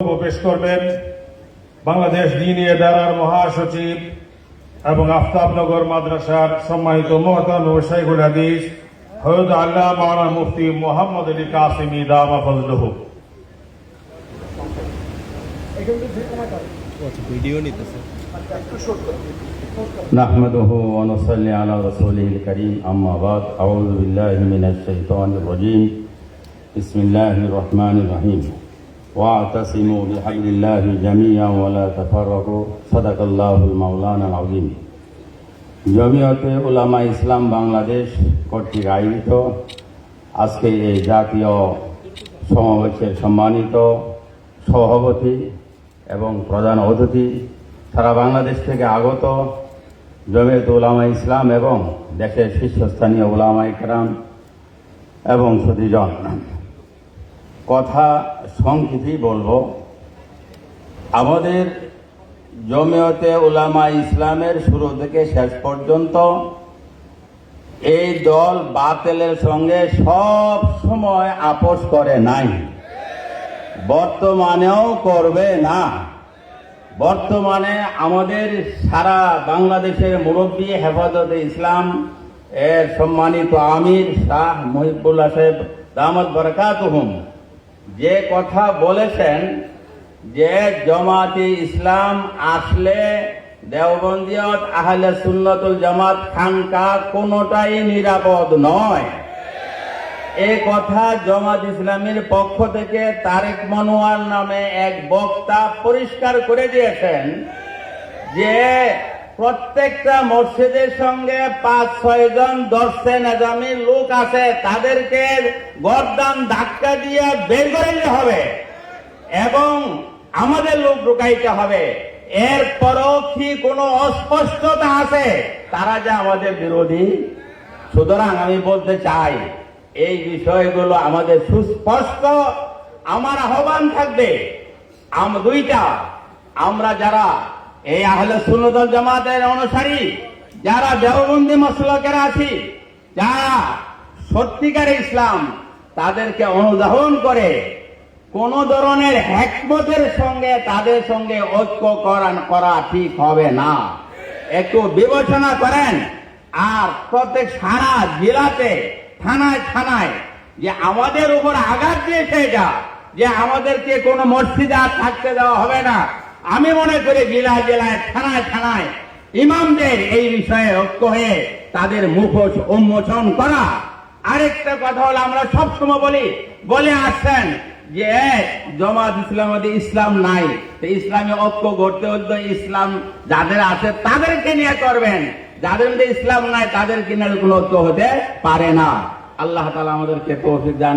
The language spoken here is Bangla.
বক্তব্য পেশ করবেন বাংলাদেশ দিনী এদারার মহাসচিব এবং আফতাবনগর মাদ্রাসার সম্মানিত মহতাম শাইখুল হাদিস হয়দ আল্লাহ মাওলানা মুফতি মোহাম্মদ আলী কাসিমি দামা ফজলহ ভিডিও নিতেছে نحمده ونصلي على رسوله الكريم أما بعد أعوذ بالله من الشيطان الرجيم بسم الله الرحمن الرحيم واعتصموا بحبل الله جميعا ولا تفرقوا صدق الله المولانا العظيم জমিয়তে উলামা ইসলাম বাংলাদেশ কর্তৃক আয়োজিত আজকে এই জাতীয় সমাবেশের সম্মানিত সভাপতি এবং প্রধান অতিথি সারা বাংলাদেশ থেকে আগত জমিয়ত উলামা ইসলাম এবং দেশের শীর্ষস্থানীয় উলামা ইকরাম এবং সতীজন কথা সংক্ষিপ্তই বলব। আমাদের জমিয়তে উলামা ইসলামের শুরু থেকে শেষ পর্যন্ত এই দল বাতেলের সঙ্গে সব সময় আপোষ করে নাই। বর্তমানেও করবে না। বর্তমানে আমাদের সারা বাংলাদেশের মুরব্বী হেফাজতে ইসলাম, এর সম্মানিত আমির শাহ মহিবুল্লাহ সাহেব দামদ বরকাতহুম যে কথা বলেছেন যে জমাতে ইসলাম আসলে দেওবন্দিয়ত আহলে সুন্নতুল জামাত খানকা কোনোটাই নিরাপদ নয়। এ কথা জমাত ইসলামের পক্ষ থেকে তারেক মনোয়ার নামে এক বক্তা পরিষ্কার করে দিয়েছেন যে প্রত্যেকটা মসজিদের সঙ্গে পাঁচ, ছয় জন, দশে নেজামি লোক আছে, তাদেরকে গরদান ধাক্কা দিয়ে বের করে নিতে হবে এবং আমাদের লোক ঢুকাইতে হবে। এরপরও কি কোনো অস্পষ্টতা আছে? তারা যে আমাদের বিরোধী। সুতরাং আমি বলতে চাই, এই বিষয়গুলো আমাদের সুস্পষ্ট। আমার আহ্বান থাকবে দুইটা, আমরা যারা এই আহলে সুন্নতল জামাতের অনুসারী, যারা দেওবন্দি মসলকের আছি, যারা সত্যিকার ইসলাম, তাদেরকে অনুধাবন করে কোন ধরনের হ্যাকমতের সঙ্গে তাদের সঙ্গে ঐক্য করা করা ঠিক হবে না। একটু বিবেচনা করেন, আর প্রত্যেক সারা জেলাতে থানায় থানায় যে আমাদের উপর আঘাত দিয়েছে যা, যে আমাদেরকে কোনো মসজিদে আর থাকতে দেওয়া হবে না। আমি মনে করি জেলায় জেলায়, থানায় থানায় ইমামদের এই বিষয়ে ঐক্য হয়ে তাদের মুখোশ উন্মোচন করা। আরেকটা কথা হলো আমরা সবসময় বলি, বলে আসছেন যে জমাত ইসলামে ইসলাম নাই। ইসলামে ঐক্য গড়তে হলে ইসলাম যাদের আছে তাদেরকে নিয়ে করবেন। যাদের মধ্যে ইসলাম নাই তাদের নিয়ে কোনো ঐক্য হতে পারে না। আল্লাহ তালা আমাদেরকে তৌফিক দান